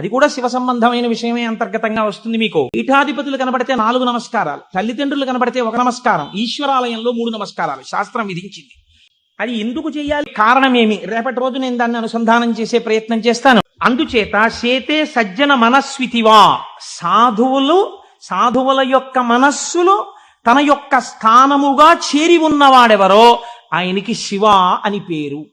అది కూడా శివ సంబంధమైన విషయమే అంతర్గతంగా వస్తుంది మీకు. పీఠాధిపతులు కనబడితే నాలుగు నమస్కారాలు తల్లిదండ్రులు కనబడితే ఒక నమస్కారం ఈశ్వరాలయంలో మూడు నమస్కారాలు శాస్త్రం విధించింది. అది ఎందుకు చేయాలి? కారణమేమి? రేపటి రోజు నేను దాన్ని అనుసంధానం చేసే ప్రయత్నం చేస్తాను. అందుచేత శేతే సజ్జన మనస్వితివా సాధువులు సాధువుల యొక్క మనస్సులు తన యొక్క స్థానముగా చేరి ఉన్నవాడెవరో ఆయనకి శివ అని పేరు.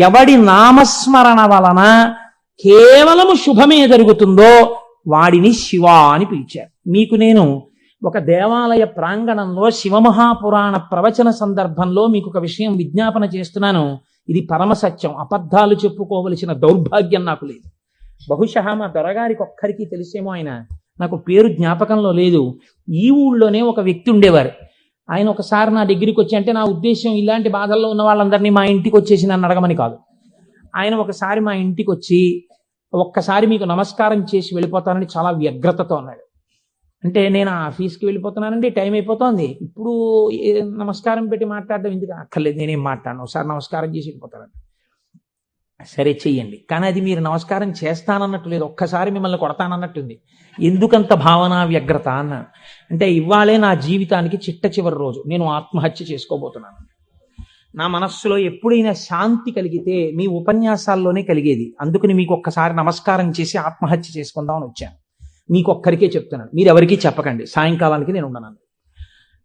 ఎవడి నామస్మరణ వలన కేవలము శుభమే జరుగుతుందో వాడిని శివ అని పిలిచారు. మీకు నేను ఒక దేవాలయ ప్రాంగణంలో శివమహాపురాణ ప్రవచన సందర్భంలో మీకు ఒక విషయం విజ్ఞాపన చేస్తున్నాను. ఇది పరమసత్యం అబద్ధాలు చెప్పుకోవలసిన దౌర్భాగ్యం నాకు లేదు. బహుశా మా దొరగారికి ఒక్కరికి తెలిసేమో ఆయన. నాకు పేరు జ్ఞాపకంలో లేదు. ఈ ఊళ్ళోనే ఒక వ్యక్తి ఉండేవారు. ఆయన ఒకసారి నా దగ్గరికి వచ్చి అంటే నా ఉద్దేశం ఇలాంటి బాధల్లో ఉన్న వాళ్ళందరినీ మా ఇంటికి వచ్చేసి నన్ను అడగమని కాదు. ఆయన ఒకసారి మా ఇంటికి వచ్చి ఒక్కసారి మీకు నమస్కారం చేసి వెళ్ళిపోతానని చాలా వ్యగ్రతతో అన్నాడు. అంటే నేను ఆ ఆఫీస్కి వెళ్ళిపోతున్నానండి టైం అయిపోతుంది. ఇప్పుడు ఏ నమస్కారం పెట్టి మాట్లాడడం ఎందుకు అక్కర్లేదు నేనేం మాట్లాడను. ఒకసారి నమస్కారం చేసి వెళ్ళిపోతానండి. సరే చెయ్యండి. కానీ అది మీరు నమస్కారం చేస్తానన్నట్టు లేదు ఒక్కసారి మిమ్మల్ని కొడతానన్నట్టుంది. ఎందుకంత భావన వ్యగ్రత అన్నాను అంటే ఇవాళే నా జీవితానికి చిట్ట చివరి రోజు. నేను ఆత్మహత్య చేసుకోబోతున్నాను. నా మనస్సులో ఎప్పుడైనా శాంతి కలిగితే మీ ఉపన్యాసాల్లోనే కలిగేది. అందుకని మీకు ఒక్కసారి నమస్కారం చేసి ఆత్మహత్య చేసుకుందామని వచ్చాను. మీకు ఒక్కరికే చెప్తున్నాను. మీరు ఎవరికీ చెప్పకండి. సాయంకాలానికి నేను ఉన్నాను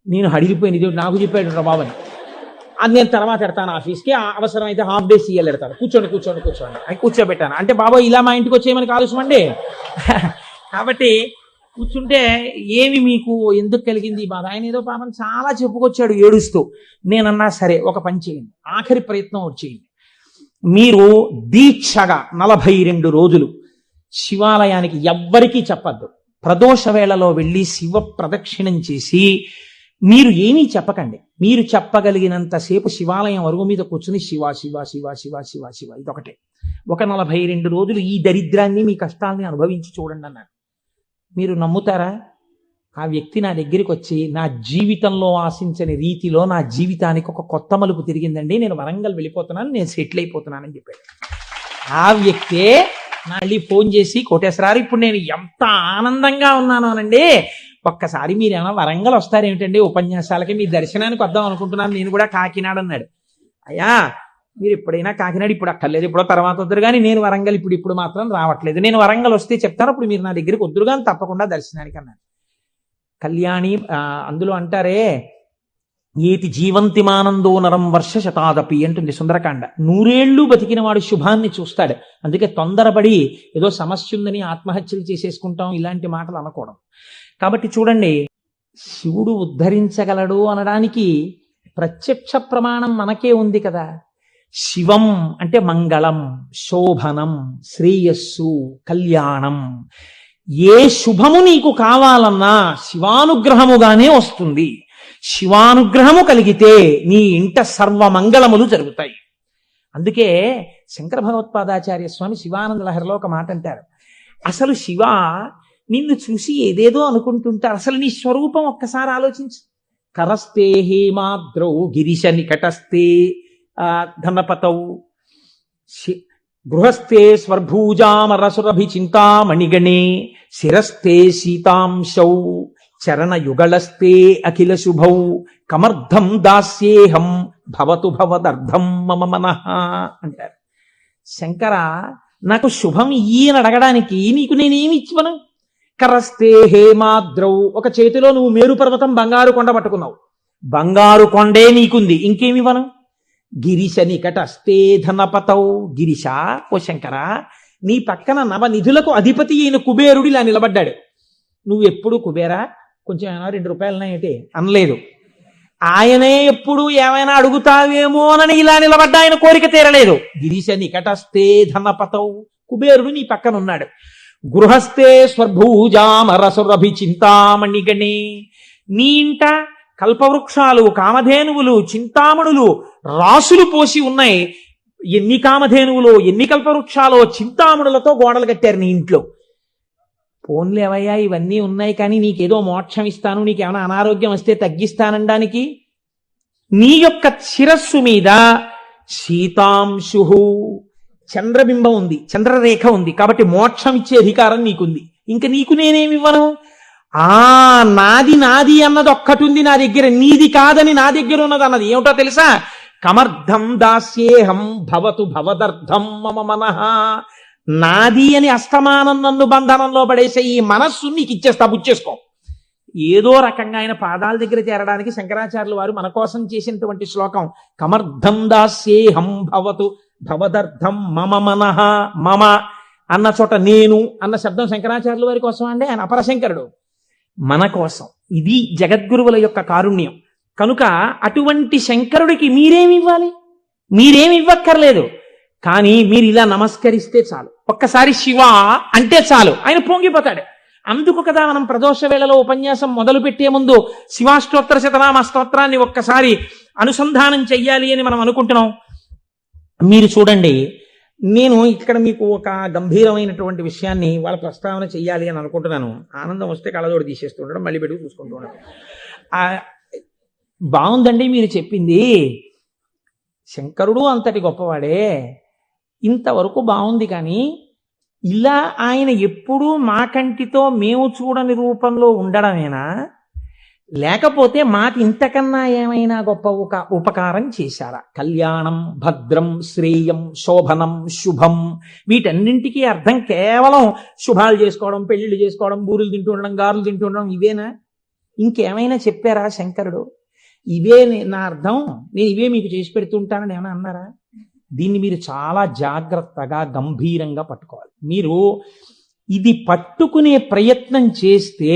నేను హడిలిపోయిన నాకు చెప్పాడు రా బాబని అది నేను తర్వాత పెడతాను ఆఫీస్కి. ఆ అవసరం అయితే హాఫ్ డే సీఎల్ పెడతాను. కూర్చోండి కూర్చోండి కూర్చోండి. అని కూర్చోబెట్టాను. అంటే బాబా ఇలా మా ఇంటికి వచ్చేయమని కాలుష్యమండి కాబట్టి కూర్చుంటే ఏమి మీకు ఎందుకు కలిగింది బాధ? ఆయన ఏదో పాపం చాలా చెప్పుకొచ్చాడు ఏడుస్తూ. నేనన్నా సరే ఒక పని చేయండి. ఆఖరి ప్రయత్నం వచ్చేయండి మీరు దీక్షగా నలభై రెండు రోజులు శివాలయానికి ఎవ్వరికీ చెప్పద్దు. ప్రదోష వేళలో వెళ్ళి శివ ప్రదక్షిణం చేసి మీరు ఏమీ చెప్పకండి. మీరు చెప్పగలిగినంతసేపు శివాలయం అరుగు మీద కూర్చుని శివ శివ శివ శివ శివ శివ ఇదొకటే. ఒక నలభై రెండు రోజులు ఈ దరిద్రాన్ని మీ కష్టాల్ని అనుభవించి చూడండి అన్నాడు. మీరు నమ్ముతారా? ఆ వ్యక్తి నా దగ్గరికి వచ్చి నా జీవితంలో ఆశించని రీతిలో నా జీవితానికి ఒక కొత్త మలుపు తిరిగిందండి. నేను వరంగల్ వెళ్ళిపోతున్నాను. నేను సెటిల్ అయిపోతున్నానని చెప్పాడు. ఆ వ్యక్తే మళ్ళీ ఫోన్ చేసి కోటేశ్వరారు ఇప్పుడు నేను ఎంత ఆనందంగా ఉన్నాను అనండి. ఒక్కసారి మీరు ఏమైనా వరంగల్ వస్తారేమిటండి? ఉపన్యాసాలకి మీ దర్శనానికి వద్దాం అనుకుంటున్నాను. నేను కూడా కాకినాడ అన్నాడు. అయ్యా మీరు ఎప్పుడైనా కాకినాడ ఇప్పుడు అక్కర్లేదు ఇప్పుడు తర్వాత వద్దరు కానీ నేను వరంగల్ ఇప్పుడు ఇప్పుడు మాత్రం రావట్లేదు. నేను వరంగల్ వస్తే చెప్తాను అప్పుడు మీరు నా దగ్గరికి వద్దురు కానీ తప్పకుండా దర్శనానికి అన్నాడు కళ్యాణి అందులో అంటారే ఏతి జీవంతిమానందో నరం వర్ష శతాదపి అంటుంది సుందరకాండ. నూరేళ్ళు బతికిన వాడు శుభాన్ని చూస్తాడు. అందుకే తొందరపడి ఏదో సమస్య ఉందని ఆత్మహత్యలు చేసేసుకుంటాం ఇలాంటి మాటలు అనకూడదు. కాబట్టి చూడండి శివుడు ఉద్ధరించగలడు అనడానికి ప్రత్యక్ష ప్రమాణం మనకే ఉంది కదా. శివం అంటే మంగళం శోభనం శ్రేయస్సు కళ్యాణం. ఏ శుభము నీకు కావాలన్నా శివానుగ్రహముగానే వస్తుంది. శివానుగ్రహము కలిగితే నీ ఇంట సర్వమంగళములు జరుగుతాయి. అందుకే శంకర భగవత్పాదాచార్య స్వామి శివానంద లహరిలో ఒక మాట అంటారు. అసలు శివ నిన్ను చూసి ఏదేదో అనుకుంటుంటారు. అసలు నీ స్వరూపం ఒక్కసారి ఆలోచించు. కరస్తే హేమాద్రౌ గిరిశ నికటస్తే ధనపతౌ. గృహస్థే స్వర్భూజామరసురభి చింతామణిగణే శిరస్థే సీతాంశౌ. చరణయుగళస్తే అఖిల శుభౌ కమర్థం దాస్యేహం భవతు భవదర్థం మమ మనః అంటారు. శంకర నాకు శుభం ఈయన అడగడానికి నీకు నేనేమి ఇచ్చివను? కరస్తే హేమాద్రౌ. ఒక చేతిలో నువ్వు మేరు పర్వతం బంగారు కొండ పట్టుకున్నావు. బంగారు కొండే నీకుంది. ఇంకేమివ్వను? గిరిశ నికటస్తే ధనపతౌ. గిరిశ ఓ శంకర నీ పక్కన నవనిధులకు అధిపతి అయిన కుబేరుడు ఇలా నిలబడ్డాడు. నువ్వు ఎప్పుడు కుబేరా? కొంచెం ఏమైనా రెండు రూపాయలు అనలేదు. ఆయనే ఎప్పుడు ఏమైనా అడుగుతావేమోనని ఇలా నిలబడ్డ ఆయన కోరిక తీరలేదు. గిరిశ నికటస్తే ధనపతౌ. కుబేరుడు నీ పక్కన ఉన్నాడు గృహస్థే స్వర్భూజామరసురభి చింతామణిగణే నీ ఇంట కల్పవృక్షాలు కామధేనువులు చింతామణులు రాసులు పోసి ఉన్నాయి. ఎన్ని కామధేనువులు ఎన్ని కల్పవృక్షాలో చింతామణులతో గోడలు కట్టారు నీ ఇంట్లో? పోన్లేవయ్యా ఇవన్నీ ఉన్నాయి కానీ నీకేదో మోక్షం ఇస్తాను నీకేమైనా అనారోగ్యం వస్తే తగ్గిస్తానడానికి? నీ యొక్క శిరస్సు మీద సీతాంశు చంద్రబింబం ఉంది చంద్రరేఖ ఉంది. కాబట్టి మోక్షం ఇచ్చే అధికారం నీకుంది. ఇంకా నీకు నేనేమి ఇవ్వను ఆ నాది నాది అన్నది ఒక్కటి ఉంది నా దగ్గర. నీది కాదని నా దగ్గర ఉన్నది అన్నది. ఏమిటో తెలుసా? కమర్థం దాస్యేహం భవతు భవదర్థం మమ మనః. నాది అని అస్తమానం నన్ను బంధనంలో పడేసే ఈ మనస్సు నీకు ఇచ్చేస్తా బుచ్చేసుకో. ఏదో రకంగా ఆయన పాదాల దగ్గర చేరడానికి శంకరాచార్యులు వారు మన కోసం చేసినటువంటి శ్లోకం. కమర్థం దాస్యేహం భవతు భవదర్థం మమ మనః మమ అన్న చోట నేను అన్న శబ్దం శంకరాచార్యుల వారి కోసం అండి? ఆయన అపరశంకరుడు. మన కోసం. ఇది జగద్గురువుల యొక్క కారుణ్యం. కనుక అటువంటి శంకరుడికి మీరేమి ఇవ్వాలి? మీరేమి ఇవ్వక్కర్లేదు. కానీ మీరు ఇలా నమస్కరిస్తే చాలు. ఒక్కసారి శివ అంటే చాలు. ఆయన పొంగిపోతాడు. అందుకు కదా మనం ప్రదోష వేళలో ఉపన్యాసం మొదలు పెట్టే ముందు శివాష్టోత్తర శతనామ స్తోత్రాన్ని ఒక్కసారి అనుసంధానం చెయ్యాలి అని మనం అనుకుంటున్నాం. మీరు చూడండి నేను ఇక్కడ మీకు ఒక గంభీరమైనటువంటి విషయాన్ని వాళ్ళ ప్రస్తావన చెయ్యాలి అని అనుకుంటున్నాను. ఆనందం వస్తే కళ్ళజోడు తీసేస్తుండడం మళ్ళీ పెట్టుకు చూసుకుంటూ ఉండడం బాగుందండి మీరు చెప్పింది. శంకరుడు అంతటి గొప్పవాడే. ఇంతవరకు బాగుంది కానీ ఇలా ఆయన ఎప్పుడూ మా కంటితో మేము చూడని రూపంలో ఉండడమేనా? లేకపోతే మాకు ఇంతకన్నా ఏమైనా గొప్ప ఒక ఉపకారం చేశారా? కళ్యాణం భద్రం శ్రేయం శోభనం శుభం. వీటన్నింటికీ అర్థం కేవలం శుభాలు చేసుకోవడం పెళ్ళిళ్ళు చేసుకోవడం బూరులు తింటూ ఉండడం గారులు తింటూ ఉండడం ఇవేనా? ఇంకేమైనా చెప్పారా శంకరుడు? ఇవే నా అర్థం. నేను ఇవే మీకు చేసి పెడుతుంటానని ఏమైనా అన్నారా? దీన్ని మీరు చాలా జాగ్రత్తగా గంభీరంగా పట్టుకోవాలి. మీరు ఇది పట్టుకునే ప్రయత్నం చేస్తే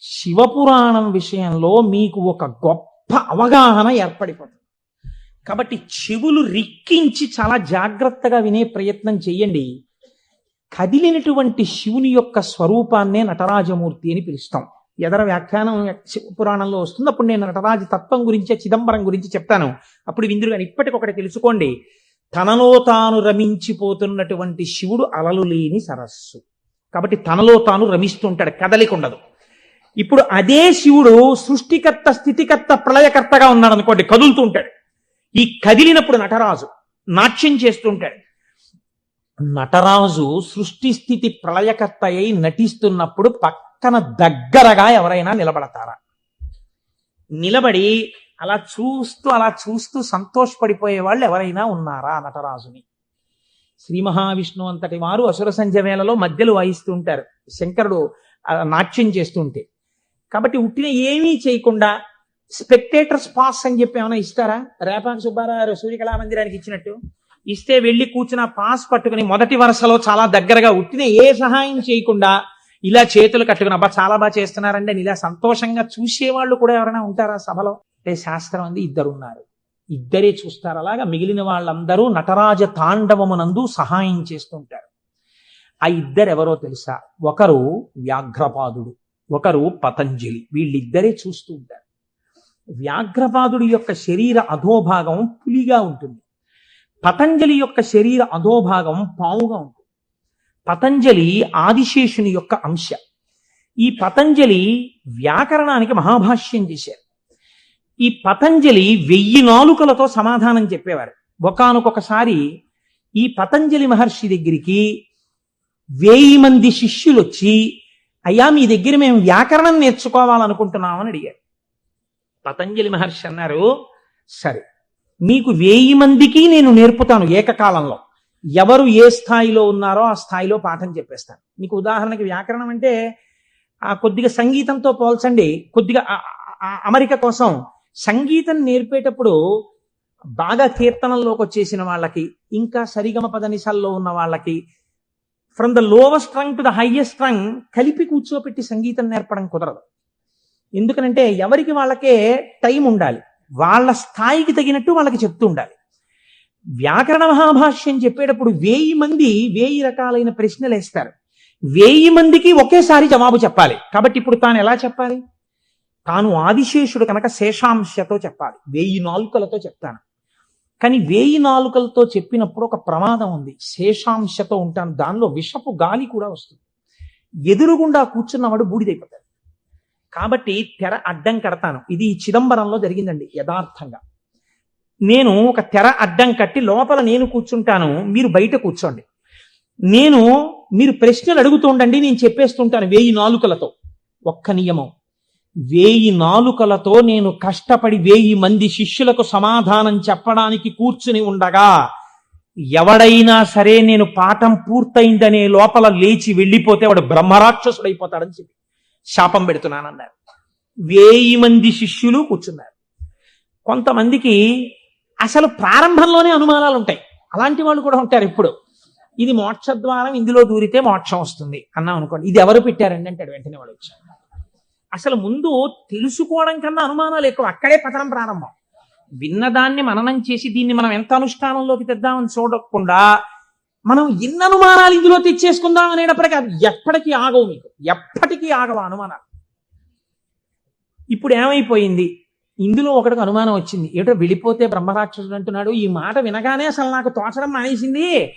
శివపురాణం విషయంలో మీకు ఒక గొప్ప అవగాహన ఏర్పడిపోతుంది. కాబట్టి చెవులు రిక్కించి చాలా జాగ్రత్తగా వినే ప్రయత్నం చేయండి. కదిలినటువంటి శివుని యొక్క స్వరూపాన్నే నటరాజమూర్తి అని పిలుస్తాం. ఎదర వ్యాఖ్యానం పురాణంలో వస్తుంది. అప్పుడు నేను నటరాజ తత్వం గురించి చిదంబరం గురించి చెప్తాను. అప్పుడు విందురు కానీ ఇప్పటికొకటి తెలుసుకోండి. తనలో తాను రమించిపోతున్నటువంటి శివుడు అలలు లేని సరస్సు. కాబట్టి తనలో తాను రమిస్తుంటాడు. కదలిక ఉండదు ఇప్పుడు అదే శివుడు సృష్టికర్త స్థితికర్త ప్రళయకర్తగా ఉన్నాడు అనుకోండి కదులుతూ ఉంటాడు ఈ కదిలినప్పుడు నటరాజు నాట్యం చేస్తుంటాడు. నటరాజు సృష్టి స్థితి ప్రళయకర్త అయి నటిస్తున్నప్పుడు పక్కన దగ్గరగా ఎవరైనా నిలబడతారా? నిలబడి అలా చూస్తూ అలా చూస్తూ సంతోషపడిపోయే వాళ్ళు ఎవరైనా ఉన్నారా నటరాజుని? శ్రీ మహావిష్ణు అంతటి వారు అసుర సంధ్య వేళలో మధ్యలో వాయిస్తూ ఉంటారు శంకరుడు నాట్యం చేస్తుంటే. కాబట్టి ఉట్టిన ఏమీ చేయకుండా స్పెక్టేటర్స్ పాస్ అని చెప్పి ఏమైనా ఇస్తారా? రేపాక సుబ్బారావు సూర్యకళా మందిరానికి ఇచ్చినట్టు. ఇస్తే వెళ్ళి కూర్చున్న పాస్ పట్టుకుని మొదటి వరుసలో చాలా దగ్గరగా ఉట్టిన ఏ సహాయం చేయకుండా ఇలా చేతులు కట్టుకుని అబ్బా చాలా బాగా చేస్తున్నారండి ఇలా సంతోషంగా చూసేవాళ్ళు కూడా ఎవరైనా ఉంటారా సభలో? అంటే శాస్త్రం అంది ఇద్దరు ఉన్నారు ఇద్దరే చూస్తారు. అలాగా మిగిలిన వాళ్ళందరూ నటరాజ తాండవమునందు సహాయం చేస్తుంటారు ఆ ఇద్దరు ఎవరో తెలుసా? ఒకరు వ్యాఘ్రపాదుడు. ఒకరు పతంజలి. వీళ్ళిద్దరే చూస్తూ ఉంటారు. వ్యాఘ్రపాదుడి యొక్క శరీర అధోభాగం పులిగా ఉంటుంది. పతంజలి యొక్క శరీర అధోభాగం పావుగా ఉంటుంది. పతంజలి ఆదిశేషుని యొక్క అంశ. ఈ పతంజలి వ్యాకరణానికి మహాభాష్యం చేశారు. ఈ పతంజలి వెయ్యి నాలుకలతో సమాధానం చెప్పేవారు. ఒకనకొకసారి ఈ పతంజలి మహర్షి దగ్గరికి వేయి మంది శిష్యులు వచ్చి అయ్యా మీ దగ్గర మేము వ్యాకరణం నేర్చుకోవాలనుకుంటున్నామని అడిగారు పతంజలి మహర్షి అన్నారు సరే మీకు వెయ్యి మందికి నేను నేర్పుతాను ఏకకాలంలో. ఎవరు ఏ స్థాయిలో ఉన్నారో ఆ స్థాయిలో పాఠం చెప్పేస్తాను. మీకు ఉదాహరణకి వ్యాకరణం అంటే ఆ కొద్దిగా సంగీతంతో పోల్చండి. కొద్దిగా అమరిక కోసం సంగీతం నేర్పేటప్పుడు బాగా కీర్తనల్లోకి వచ్చేసిన వాళ్ళకి ఇంకా సరిగమ పదనిసల్లో ఉన్న వాళ్ళకి from the lower string to the highest string కలిపి కూర్చోపెట్టి సంగీతం నేర్పడం కుదరదు. ఎందుకనంటే ఎవరికి వాళ్ళకే టైం ఉండాలి. వాళ్ళ స్థాయికి తగినట్టు వాళ్ళకి చెప్తూ ఉండాలి. వ్యాకరణ మహాభాష్యం చెప్పేటప్పుడు వేయి మంది వేయి రకాలైన ప్రశ్నలు వేస్తారు. వేయి మందికి ఒకేసారి జవాబు చెప్పాలి. కాబట్టి ఇప్పుడు తాను ఎలా చెప్పాలి? తాను ఆదిశేషుడు కనుక శేషాంశతో చెప్పాలి. వేయి నాలుకలతో చెప్తాను. కానీ వేయి నాలుకలతో చెప్పినప్పుడు ఒక ప్రమాదం ఉంది. శేషాంశతో ఉంటాను. దానిలో విషపు గాలి కూడా వస్తుంది. ఎదురుగుండా కూర్చున్నవాడు బూడిదైపోతాడు. కాబట్టి తెర అడ్డం కడతాను. ఇది చిదంబరంలో జరిగిందండి యథార్థంగా. నేను ఒక తెర అడ్డం కట్టి లోపల నేను కూర్చుంటాను మీరు బయట కూర్చోండి. నేను మీరు ప్రశ్నలు అడుగుతూ ఉండండి నేను చెప్పేస్తుంటాను వేయి నాలుకలతో. ఒక్క నియమం. వేయి నాలుకలతో నేను కష్టపడి వేయి మంది శిష్యులకు సమాధానం చెప్పడానికి కూర్చుని ఉండగా ఎవడైనా సరే నేను పాఠం పూర్తయిందనే లోపల లేచి వెళ్ళిపోతే వాడు బ్రహ్మరాక్షసుడైపోతాడని చెప్పి శాపం పెడుతున్నానన్నారు. వేయి మంది శిష్యులు కూర్చున్నారు. కొంతమందికి అసలు ప్రారంభంలోనే అనుమానాలు ఉంటాయి అలాంటి వాళ్ళు కూడా ఉంటారు ఇప్పుడు. ఇది మోక్ష ద్వారం ఇందులో దూరితే మోక్షం వస్తుంది అన్నాం అనుకోండి ఇది ఎవరు పెట్టారండి అంటాడు వెంటనే వాడు వచ్చాడు. అసలు ముందు తెలుసుకోవడం కన్నా అనుమానాలు ఎక్కువ. అక్కడే పతనం ప్రారంభం. విన్నదాన్ని మననం చేసి దీన్ని మనం ఎంత అనుష్ఠానంలోకి తెద్దామని చూడకుండా మనం ఎన్ని అనుమానాలు ఇందులో తెచ్చేసుకుందాం అనేటప్పటికీ అవి ఎప్పటికీ ఆగవు మీకు. ఎప్పటికీ ఆగవు అనుమానాలు. ఇప్పుడు ఏమైపోయింది? ఇందులో ఒకటికి అనుమానం వచ్చింది. ఏటో వెళ్ళిపోతే బ్రహ్మరాక్షసుడు అంటున్నాడు ఈ మాట వినగానే అసలు నాకు తోచడం మానేసింది.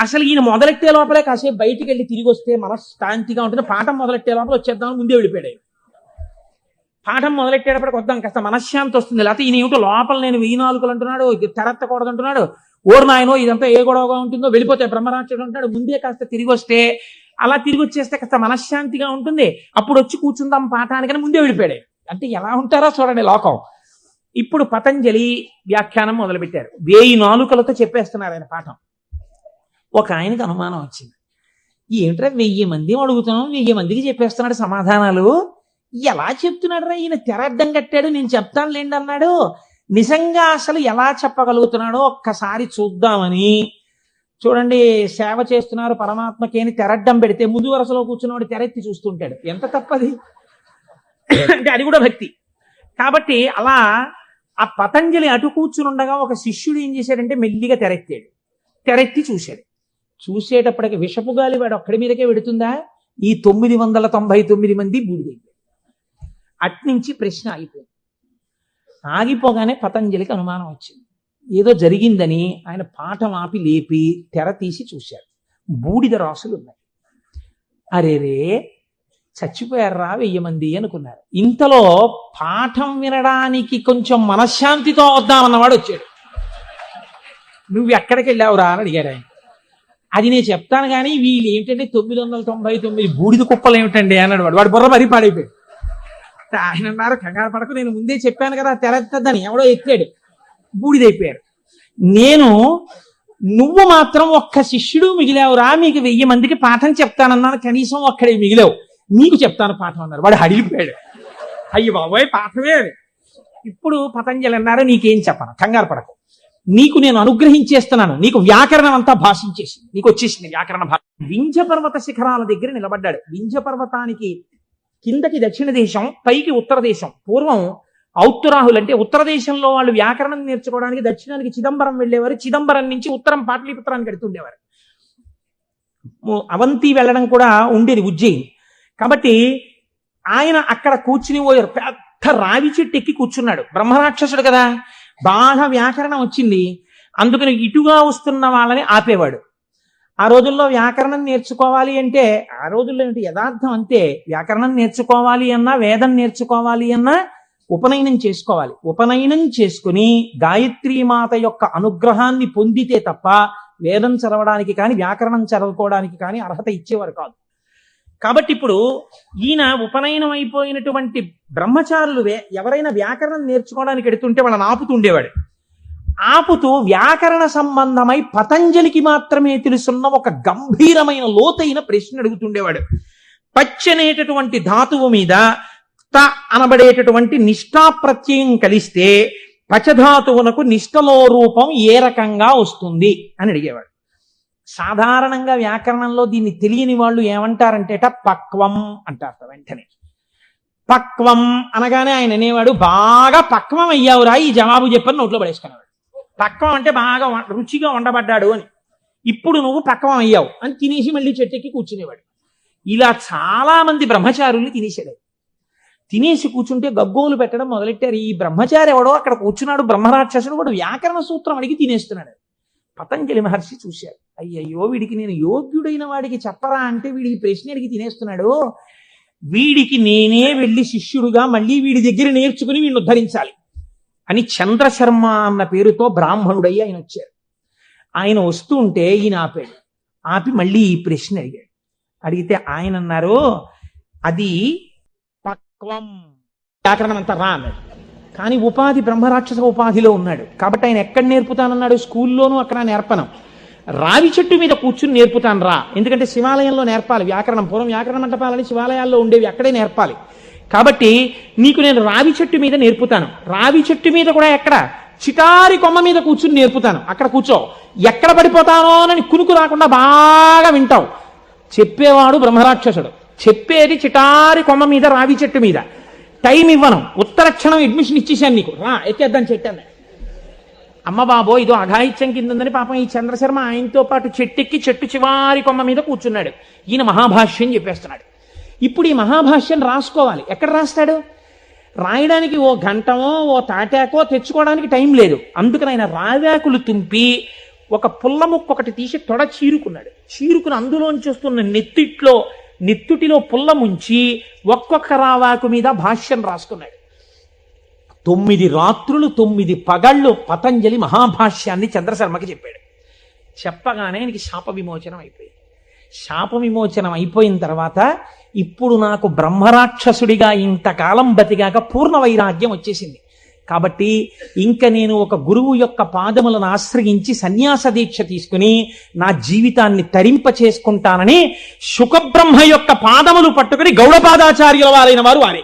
అసలు ఈయన మొదలెట్టే లోపలే కాసేపు బయటికి వెళ్ళి తిరిగి వస్తే మనశ్శాంతిగా ఉంటుంది. పాఠం మొదలెట్టే లోపల వచ్చేద్దాం ముందే వెళ్ళిపోయాడు పాఠం మొదలెట్టేటప్పటికి వద్దాం కాస్త మనశ్శాంతి వస్తుంది. లేకపోతే ఈయన ఏమిటో లోపల నేను వెయ్యి నాలుగులు అంటున్నాడు తెరత్తకూడదు అంటున్నాడు. ఓరు నాయనో ఇదంతా ఏ గొడవగా ఉంటుందో వెళ్ళిపోతే బ్రహ్మరాక్షసుడు అంటాడు ముందే కాస్త తిరిగి వస్తే అలా తిరిగి వచ్చేస్తే కాస్త మనశ్శాంతిగా ఉంటుంది. అప్పుడు వచ్చి కూర్చుందాం పాఠానికని ముందే వెళ్ళిపోయాడు అంటే ఎలా ఉంటారో చూడండి లోకం. ఇప్పుడు పతంజలి వ్యాఖ్యానం మొదలుపెట్టారు. వేయి నాలుకలతో చెప్పేస్తున్నారు ఆయన పాఠం. ఒక ఆయనకి అనుమానం వచ్చింది. ఏంటంటే వెయ్యి మంది అడుగుతున్నాం వెయ్యి మందికి చెప్పేస్తున్నాడు సమాధానాలు? ఎలా చెప్తున్నాడురా? ఈయన తెర కట్టాడు నేను చెప్తాను లేండి అన్నాడు. నిజంగా అసలు ఎలా చెప్పగలుగుతున్నాడో ఒక్కసారి చూద్దామని. చూడండి సేవ చేస్తున్నారు పరమాత్మకి అని తెరడ్డం పెడితే ముందు వరుసలో కూర్చున్నవాడు తెరెత్తి చూస్తుంటాడు. ఎంత తప్పది? అంటే అది కూడా భక్తి. కాబట్టి అలా ఆ పతంజలి అటు కూర్చుని ఉండగా ఒక శిష్యుడు ఏం చేశాడంటే మెల్లిగా తెరెత్తాడు. తెరెత్తి చూశాడు. చూసేటప్పటికి విషపు గాలి వాడు ఒక్కడి మీదకే పెడుతుందా ఈ తొమ్మిది వందల తొంభై తొమ్మిది మంది బూడిదైపోయారు. అట్నుంచి ప్రశ్న ఆగిపోయింది. ఆగిపోగానే పతంజలికి అనుమానం వచ్చింది. ఏదో జరిగిందని ఆయన పాఠం ఆపి లేపి తెర తీసి చూశారు. బూడిద రాసులు ఉన్నాయి. అరేరే చచ్చిపోయారా వెయ్యి మంది అనుకున్నారు. ఇంతలో పాఠం వినడానికి కొంచెం మనశ్శాంతితో వద్దామన్నవాడు వచ్చాడు. నువ్వు ఎక్కడికి వెళ్ళావురా అని అడిగారు ఆయన. అది నేను చెప్తాను కానీ వీళ్ళు ఏంటంటే తొమ్మిది వందల తొంభై తొమ్మిది బూడిద కుప్పలు ఏమిటండి అన్నాడు వాడు. వాడు బుర్ర మరీ పాడైపోయాడు. ఆయన అన్నారు కంగారు పడకు. నేను ముందే చెప్పాను కదా తెరత్తదని ఎవడో ఎత్తాడు బూడిదైపోయారు. నేను నువ్వు మాత్రం ఒక్క శిష్యుడు మిగిలావురా మీకు వెయ్యి మందికి పాఠం చెప్తానన్నాను కనీసం ఒక్కడే మిగిలావు. నీకు చెప్తాను పాఠం అన్నారు. వాడు అడిగిపోయాడు. అయ్యి బాబోయ్ పాఠమే అది. ఇప్పుడు పతంజలి అన్నారు నీకేం చెప్పను. కంగారు పడకు. నీకు నేను అనుగ్రహించేస్తున్నాను. నీకు వ్యాకరణం అంతా భాషించేసింది. నీకు వచ్చేసింది వ్యాకరణ భాష. వింజ పర్వత శిఖరాల దగ్గర నిలబడ్డాడు. వింజ పర్వతానికి కిందకి దక్షిణ దేశం పైకి ఉత్తర దేశం పూర్వం ఔత్తరాహులు అంటే ఉత్తర దేశంలో వాళ్ళు వ్యాకరణం నేర్చుకోవడానికి దక్షిణానికి చిదంబరం వెళ్ళేవారు చిదంబరం నుంచి ఉత్తరం పాటలీపుత్రానికి వెడుతుండేవారు అవంతి వెళ్ళడం కూడా ఉండేది ఉజ్జయిని. కాబట్టి ఆయన అక్కడ కూర్చుని పోయారు పెద్ద రావి చెట్టు ఎక్కి కూర్చున్నాడు. బ్రహ్మరాక్షసుడు కదా. బాగా వ్యాకరణం వచ్చింది. అందుకని ఇటుగా వస్తున్న వాళ్ళని ఆపేవాడు. ఆ రోజుల్లో వ్యాకరణం నేర్చుకోవాలి అంటే ఆ రోజుల్లో ఏంటి యథార్థం అంతే. వ్యాకరణం నేర్చుకోవాలి అన్నా వేదం నేర్చుకోవాలి అన్నా ఉపనయనం చేసుకోవాలి. ఉపనయనం చేసుకుని గాయత్రీ మాత యొక్క అనుగ్రహాన్ని పొందితే తప్ప వేదం చదవడానికి కానీ వ్యాకరణం చదువుకోవడానికి కానీ అర్హత ఇచ్చేవారు కాదు. కాబట్టి ఇప్పుడు ఈయన ఉపనయనం అయిపోయినటువంటి బ్రహ్మచారులు వే- ఎవరైనా వ్యాకరణం నేర్చుకోవడానికి ఎడుతుంటే వాళ్ళని ఆపుతుండేవాడు ఆపుతూ వ్యాకరణ సంబంధమై పతంజలికి మాత్రమే తెలుసున్న ఒక గంభీరమైన లోతైన ప్రశ్న అడుగుతుండేవాడు. పచ్చనేటటువంటి ధాతువు మీద త అనబడేటటువంటి నిష్ఠాప్రత్యయం కలిస్తే పచధాతువునకు నిష్టలో రూపం ఏ రకంగా వస్తుంది అని అడిగేవాడు. సాధారణంగా వ్యాకరణంలో దీన్ని తెలియని వాళ్ళు ఏమంటారంటేట పక్వం అంటారు వెంటనే. పక్వం అనగానే ఆయన అనేవాడు బాగా పక్వం అయ్యావురా ఈ జవాబు చెప్పని నోట్లో పడేసుకునేవాడు. పక్వం అంటే బాగా రుచిగా వండబడ్డాడు అని. ఇప్పుడు నువ్వు పక్వం అయ్యావు అని తినేసి మళ్ళీ చెట్టెక్కి కూర్చునేవాడు. ఇలా చాలా మంది బ్రహ్మచారుల్ని తినేసాడు తినేసి కూర్చుంటే గగ్గోలు పెట్టడం మొదలెట్టారు. ఈ బ్రహ్మచారి ఎవడో అక్కడ కూర్చున్నాడు బ్రహ్మరాక్షసుడు వాడు వ్యాకరణ సూత్రం అడిగి తినేస్తున్నాడు. పతంజలి మహర్షి చూశారు అయ్యయ్యో వీడికి నేను యోగ్యుడైన వాడికి చెప్పరా అంటే వీడికి ప్రశ్న అడిగి తినేస్తున్నాడు. వీడికి నేనే వెళ్ళి శిష్యుడుగా మళ్ళీ వీడి దగ్గర నేర్చుకుని వీడిని ఉద్ధరించాలి. అని చంద్రశర్మ అన్న పేరుతో బ్రాహ్మణుడయ్యి ఆయన వచ్చారు ఆయన వస్తూ ఉంటే ఈయన ఆపాడు. ఆపి మళ్ళీ ఈ ప్రశ్న అడిగాడు. అడిగితే ఆయన అన్నారు అది పక్వం. వ్యాకరణం అంతా రా అన్నాడు. కానీ ఉపాధి బ్రహ్మరాక్షస ఉపాధిలో ఉన్నాడు. కాబట్టి ఆయన ఎక్కడ నేర్పుతానన్నాడు? స్కూల్లోనూ అక్కడ నేర్పనం. రావి చెట్టు మీద కూర్చుని నేర్పుతాను రా. ఎందుకంటే శివాలయంలో నేర్పాలి. వ్యాకరణం పూర్వం వ్యాకరణ మంటపాలని శివాలయాల్లో ఉండేవి అక్కడే నేర్పాలి. కాబట్టి నీకు నేను రావి చెట్టు మీద నేర్పుతాను. రావి చెట్టు మీద కూడా ఎక్కడ? చిటారి కొమ్మ మీద కూర్చుని నేర్పుతాను. అక్కడ కూర్చో. ఎక్కడ పడిపోతానో అని కునుకు రాకుండా బాగా వింటావు. చెప్పేవాడు బ్రహ్మరాక్షసుడు. చెప్పేది చిటారి కొమ్మ మీద రావి చెట్టు మీద. టైం ఇవ్వను. ఉత్తర క్షణం అడ్మిషన్ ఇచ్చేసాను నీకు. రా ఎక్కేద్దాం చెట్టు అమ్మ బాబో ఇదో అఘాయిత్యం కింద ఉందని పాపం ఈ చంద్రశర్మ ఆయనతో పాటు చెట్టెక్కి చెట్టు చివారి కొమ్మ మీద కూర్చున్నాడు. ఈయన మహాభాష్యం చెప్పేస్తున్నాడు. ఇప్పుడు ఈ మహాభాష్యం రాసుకోవాలి. ఎక్కడ రాస్తాడు? రాయడానికి ఓ గంటమో ఓ తాటాకో తెచ్చుకోవడానికి టైం లేదు. అందుకని ఆయన రావాకులు తుంపి ఒక పుల్ల ముక్క ఒకటి తీసి తొడ చీరుకున్నాడు. చీరుకుని అందులోంచి వస్తున్న నెత్తిట్లో నెత్తుటిలో పుల్ల ముంచి ఒక్కొక్క రావాకు మీద భాష్యం రాసుకున్నాడు తొమ్మిది రాత్రులు తొమ్మిది పగళ్ళు పతంజలి మహాభాష్యాన్ని చంద్రశర్మకి చెప్పాడు. చెప్పగానే ఆయనకి శాప విమోచనం అయిపోయింది. శాప విమోచనం అయిపోయిన తర్వాత ఇప్పుడు నాకు బ్రహ్మరాక్షసుడిగా ఇంతకాలం బతిగాక పూర్ణ వైరాగ్యం వచ్చేసింది. కాబట్టి ఇంక నేను ఒక గురువు యొక్క పాదములను ఆశ్రయించి సన్యాస దీక్ష తీసుకుని నా జీవితాన్ని తరింప చేసుకుంటానని శుకబ్రహ్మ యొక్క పాదములు పట్టుకుని గౌడపాదాచార్యుల వారైన వారు వారే.